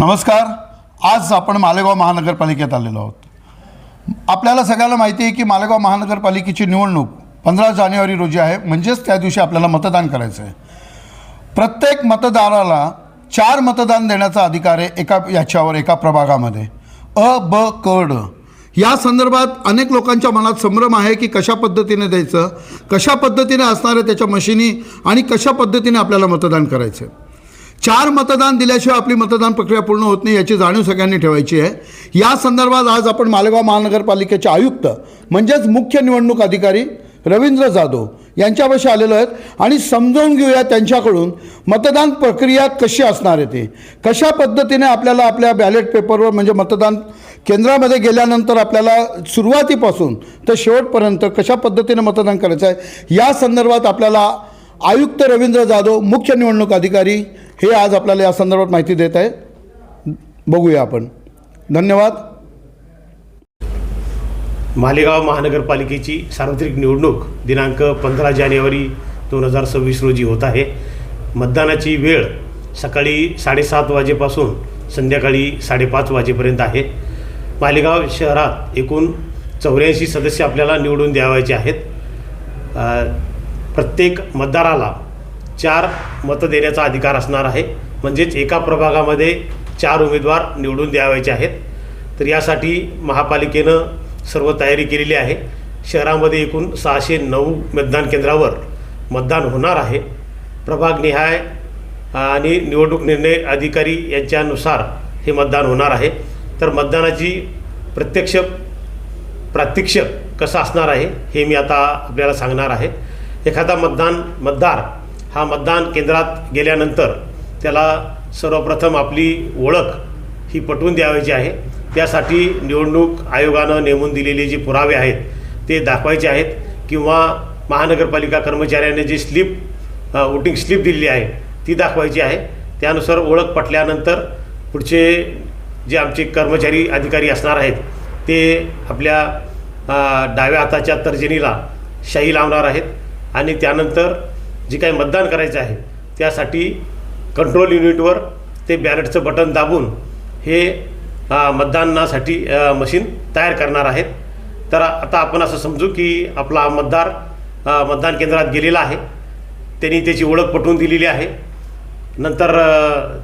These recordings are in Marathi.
नमस्कार. आज आपण मालेगाव महानगरपालिकेत आलेलो आहोत. आपल्याला सगळ्याला माहिती आहे की मालेगाव महानगरपालिकेची निवडणूक पंधरा जानेवारी रोजी आहे. म्हणजेच त्या दिवशी आपल्याला मतदान करायचं आहे प्रत्येक मतदाराला चार मतदान देण्याचा अधिकार आहे एका याच्यावर एका प्रभागामध्ये. अ ब क ड. या संदर्भात अनेक लोकांच्या मनात संभ्रम आहे की कशा पद्धतीने द्यायचं कशा पद्धतीने असणाऱ्या त्याच्या मशिनी आणि कशा पद्धतीने आपल्याला मतदान करायचं चार मतदान दिल्याशिवाय आपली मतदान प्रक्रिया पूर्ण होत नाही याची जाणीव सगळ्यांनी ठेवायची आहे. या संदर्भात आज आपण मालेगाव महानगरपालिकेचे आयुक्त म्हणजेच मुख्य निवडणूक अधिकारी रवींद्र जाधव यांच्यापाशी आलेलो आहेत आणि समजावून घेऊया त्यांच्याकडून मतदान प्रक्रिया कशी असणार आहे ते. कशा पद्धतीने आपल्याला आपल्या बॅलेट पेपरवर म्हणजे मतदान केंद्रामध्ये गेल्यानंतर आपल्याला सुरुवातीपासून तर शेवटपर्यंत कशा पद्धतीने मतदान करायचं आहे या संदर्भात आपल्याला आयुक्त रवींद्र जाधव मुख्य निवडणूक अधिकारी हे आज आपल्याला या संदर्भात माहिती देत आहे. बघूया आपण. धन्यवाद. मालेगाव महानगरपालिकेची सार्वत्रिक निवडणूक दिनांक पंधरा जानेवारी दोन हजार सव्वीस रोजी होत आहे. मतदानाची वेळ सकाळी साडेसात वाजेपासून संध्याकाळी साडेपाच वाजेपर्यंत आहे. मालेगाव शहरात एकूण चौऱ्याऐंशी सदस्य आपल्याला निवडून द्यावायचे आहेत. प्रत्येक मतदाराला चार मतं देण्याचा अधिकार असणार आहे. म्हणजेच एका प्रभागामध्ये चार उमेदवार निवडून द्यावायचे आहेत. तर यासाठी महापालिकेनं सर्व तयारी केलेली आहे. शहरामध्ये एकूण सहाशे नऊ मतदान केंद्रावर मतदान होणार आहे. प्रभागनिहाय आणि निवडणूक निर्णय अधिकारी यांच्यानुसार हे मतदान होणार आहे. तर मतदानाची प्रत्यक्ष प्रात्यक्षिक कसं असणार आहे हे मी आता आपल्याला सांगणार आहे. एखादा मतदान मतदार हा मतदान केंद्रात गेल्यानंतर त्याला सर्वप्रथम आपली ओळख ही पटवून द्यावायची आहे. त्यासाठी निवडणूक आयोगानं नेमून दिलेले जे पुरावे आहेत ते दाखवायचे आहेत किंवा महानगरपालिका कर्मचाऱ्याने जी स्लिप वोटिंग स्लिप दिलेली आहे ती दाखवायची आहे. त्यानुसार ओळख पटल्यानंतर पुढचे जे आमचे कर्मचारी अधिकारी असणार आहेत ते आपल्या डाव्या हाताच्या तर्जनीला शाई लावणार आहेत आणि त्यानंतर जे काही मतदान करायचं आहे त्यासाठी कंट्रोल युनिटवर ते बॅलेटचं बटन दाबून हे मतदानासाठी मशीन तयार करणार आहेत. तर आता आपण असं समजू की आपला मतदार मतदान केंद्रात गेलेला आहे. त्यांनी त्याची ओळख पटवून दिलेली आहे. नंतर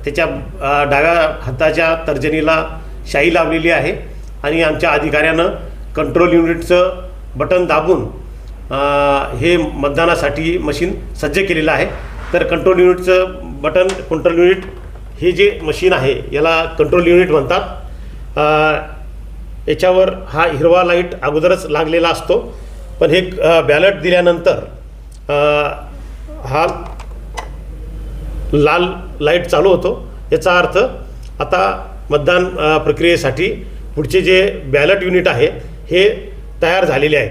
त्याच्या डाव्या हाताच्या तर्जनीला शाई लावलेली आहे. आणि आमच्या अधिकाऱ्यानं कंट्रोल युनिटचं बटन दाबून हे मतदानासाठी मशीन सज्ज केलेलं आहे. तर कंट्रोल युनिटचं बटन कंट्रोल युनिट हे जे मशीन आहे याला कंट्रोल युनिट म्हणतात. याच्यावर हा हिरवा लाइट अगोदरच लागलेला असतो. पण हे बॅलट दिल्यानंतर हा लाल लाइट चालू होतो. याचा अर्थ आता मतदान प्रक्रियेसाठी पुढचे जे बॅलट युनिट आहे हे तयार झालेले आहेत.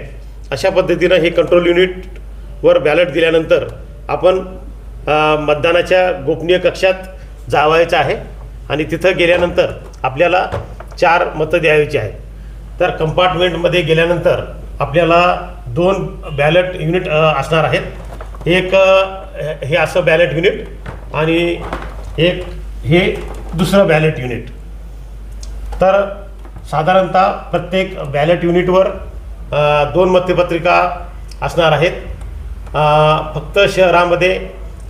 अशा पद्धतीनं हे कंट्रोल युनिटवर बॅलट दिल्यानंतर आपण मतदानाच्या गोपनीय कक्षात जावायचं आहे आणि तिथं गेल्यानंतर आपल्याला चार मतं द्यायची आहे तर कंपार्टमेंटमध्ये गेल्यानंतर आपल्याला दोन बॅलट युनिट असणार आहेत. एक हे असं बॅलेट युनिट आणि एक हे दुसरं बॅलेट युनिट तर साधारणतः प्रत्येक बॅलेट युनिटवर दोन मतपत्रिका असणार आहेत. फक्त शहरामध्ये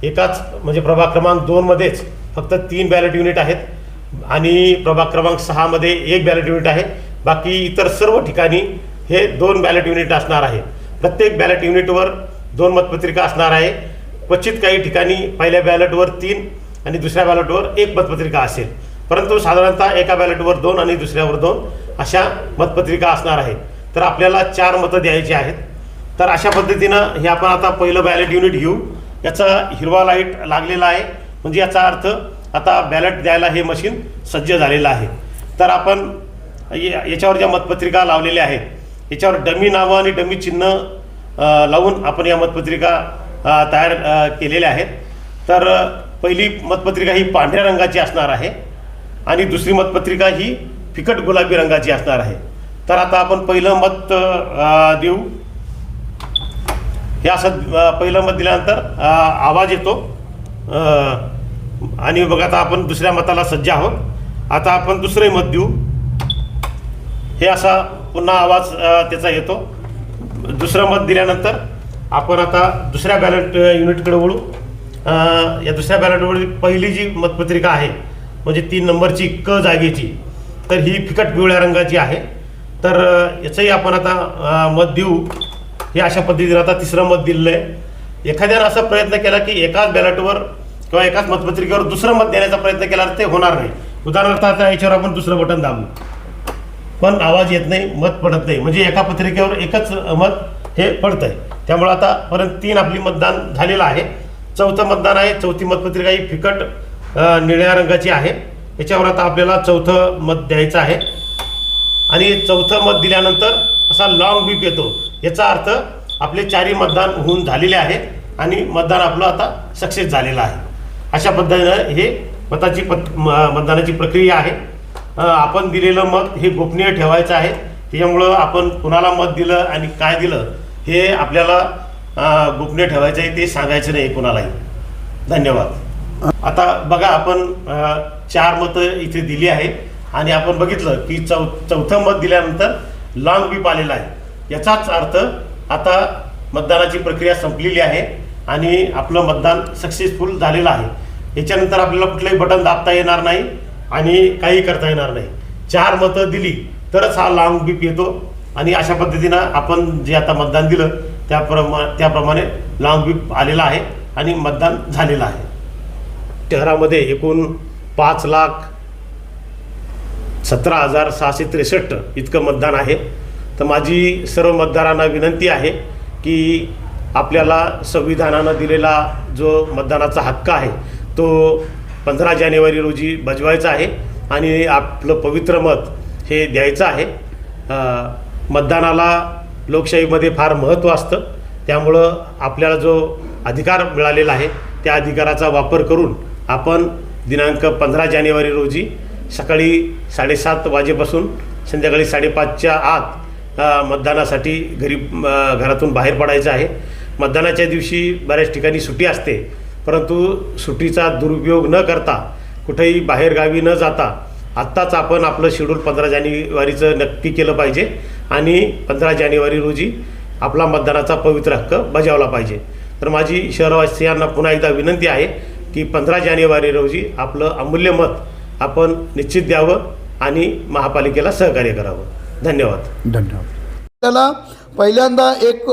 एकाच म्हणजे प्रभाग क्रमांक दोनमध्येच फक्त तीन बॅलेट युनिट आहेत आणि प्रभाग क्रमांक सहामध्ये एक बॅलेट युनिट आहे. बाकी इतर सर्व ठिकाणी हे दोन बॅलेट युनिट असणार आहे प्रत्येक बॅलेट युनिटवर दोन मतपत्रिका असणार आहे. क्वचित काही ठिकाणी पहिल्या बॅलेटवर तीन आणि दुसऱ्या बॅलेटवर एक मतपत्रिका असेल. परंतु साधारणतः एका बॅलेटवर दोन आणि दुसऱ्यावर दोन अशा मतपत्रिका असणार आहेत. तर आपल्याला चार मतं द्यायची आहेत. तर अशा पद्धतीनं हे आपण आता पहिलं बॅलेट युनिट घेऊ. याचा हिरवा लाइट लागलेला आहे. म्हणजे याचा अर्थ आता बॅलेट द्यायला हे मशीन सज्ज झालेलं आहे. तर आपण या- याच्यावर ज्या मतपत्रिका लावलेल्या आहेत याच्यावर डमी नावं आणि डमी चिन्ह लावून आपण या मतपत्रिका तयार केलेल्या आहेत. तर पहिली मतपत्रिका ही पांढऱ्या रंगाची असणार आहे आणि दुसरी मतपत्रिका ही फिकट गुलाबी रंगाची असणार आहे. तर आता आपण पहिलं मत देऊ. हे असं पहिलं मत दिल्यानंतर आवाज येतो. आणि बघा आता आपण दुसऱ्या मताला सज्ज आहोत. आता आपण दुसरे मत देऊ. हे असा पुन्हा आवाज त्याचा येतो. दुसरं मत दिल्यानंतर आपण आता दुसऱ्या बॅलेट युनिटकडे वळू. या दुसऱ्या बॅलेटवर पहिली जी मतपत्रिका आहे म्हणजे तीन नंबरची क जागेची तर ही फिकट पिवळ्या रंगाची आहे. तर याचंही आपण आता मत देऊ. हे अशा पद्धतीने आता तिसरं मत दिलेलं आहे एखाद्यानं असा प्रयत्न केला की एकाच बॅलेटवर किंवा एकाच मतपत्रिकेवर दुसरं मत देण्याचा प्रयत्न केला तर ते होणार नाही. उदाहरणार्थ आता याच्यावर आपण दुसरं बटन दाबू. पण आवाज येत नाही मत पडत नाही. म्हणजे एका पत्रिकेवर एकच मत हे पडतं आहे त्यामुळं आतापर्यंत तीन आपली मतदान झालेलं आहे. चौथं मतदान आहे. चौथी मतपत्रिका ही फिकट निळ्या रंगाची आहे. याच्यावर आता आपल्याला चौथं मत द्यायचं आहे. आणि चौथं मत दिल्यानंतर असा लॉंग बीप येतो. याचा अर्थ आपले चारही मतदान होऊन झालेले आहे आणि मतदान आपलं आता सक्सेस झालेलं आहे. अशा पद्धतीनं हे मताची पत मतदानाची प्रक्रिया आहे. आपण दिलेलं मत हे गोपनीय ठेवायचं आहे. त्याच्यामुळं आपण कुणाला मत दिलं आणि काय दिलं हे आपल्याला गोपनीय ठेवायचं आहे ते सांगायचं नाही कुणालाही. धन्यवाद. आता बघा आपण चार मतं इथे दिली आहे आणि आपण बघितलं की चौ चौथं मत दिल्यानंतर लॉंग बीप आलेला आहे. याचाच अर्थ आता मतदानाची प्रक्रिया संपलेली आहे आणि आपलं मतदान सक्सेसफुल झालेलं आहे. याच्यानंतर आपल्याला कुठलंही बटन दाबता येणार नाही आणि काही करता येणार नाही. चार मतं दिली तरच हा लॉंग बीप येतो आणि अशा पद्धतीनं आपण जे आता मतदान दिलं त्याप्रमा त्याप्रमाणे लॉंग बीप आलेला आहे आणि मतदान झालेलं आहे. शहरामध्ये एकूण पाच लाख सतरा हजार सहाशे त्रेसष्ट इतकं मतदान आहे. तर माझी सर्व मतदारांना विनंती आहे की आपल्याला संविधानानं दिलेला जो मतदानाचा हक्क आहे तो पंधरा जानेवारी रोजी बजवायचा आहे आणि आपलं पवित्र मत हे द्यायचं आहे. मतदानाला लोकशाहीमध्ये फार महत्त्व असतं. त्यामुळं आपल्याला जो अधिकार मिळालेला आहे त्या अधिकाराचा वापर करून आपण दिनांक पंधरा जानेवारी रोजी सकाळी साडेसात वाजेपासून संध्याकाळी साडेपाचच्या आत मतदानासाठी घरी घरातून बाहेर पडायचं आहे. मतदानाच्या दिवशी बऱ्याच ठिकाणी सुट्टी असते परंतु सुट्टीचा दुरुपयोग न करता कुठेही बाहेरगावी न जाता आत्ताच आपण आपलं शेड्यूल पंधरा जानेवारीचं नक्की केलं पाहिजे आणि पंधरा जानेवारी रोजी आपला मतदानाचा पवित्र हक्क बजावला पाहिजे. तर माझी शहरवासियांना पुन्हा एकदा विनंती आहे की पंधरा जानेवारी रोजी आपलं अमूल्य मत आपण निश्चित द्यावं आणि महापालिकेला सहकार्य करावं. धन्यवाद. धन्यवाद. त्याला पहिल्यांदा एक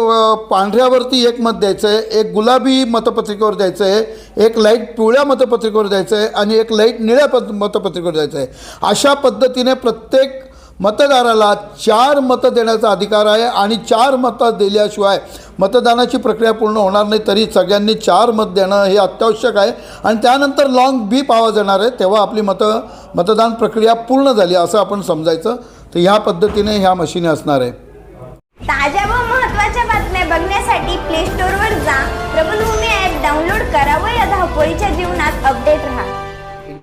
पांढऱ्यावरती एक मत द्यायचं आहे एक गुलाबी मतपत्रिकेवर द्यायचं आहे एक लाइट पिवळ्या मतपत्रिकेवर द्यायचं आहे आणि एक लाइट निळ्या पत मतपत्रिकेवर द्यायचं आहे अशा पद्धतीने प्रत्येक मतदाराला चार मतं देण्याचा अधिकार आहे आणि चार मतं दिल्याशिवाय मतदानाची प्रक्रिया पूर्ण होणार नाही तरी सगळ्यांनी चार मत देणं हे अत्यावश्यक आहे. आणि त्यानंतर लॉंग बीप आवाज येणार आहे तेव्हा आपली मतं मतदान प्रक्रिया पूर्ण झाली असं आपण समजायचं. तर ह्या पद्धतीने ह्या मशीने असणार आहे. ताज्या व महत्त्वाच्या बातम्या बघण्यासाठी प्ले स्टोअरवर जा. प्रबलभूमी ॲप डाउनलोड करा व या धावपळीच्या जीवनात अपडेट राहा.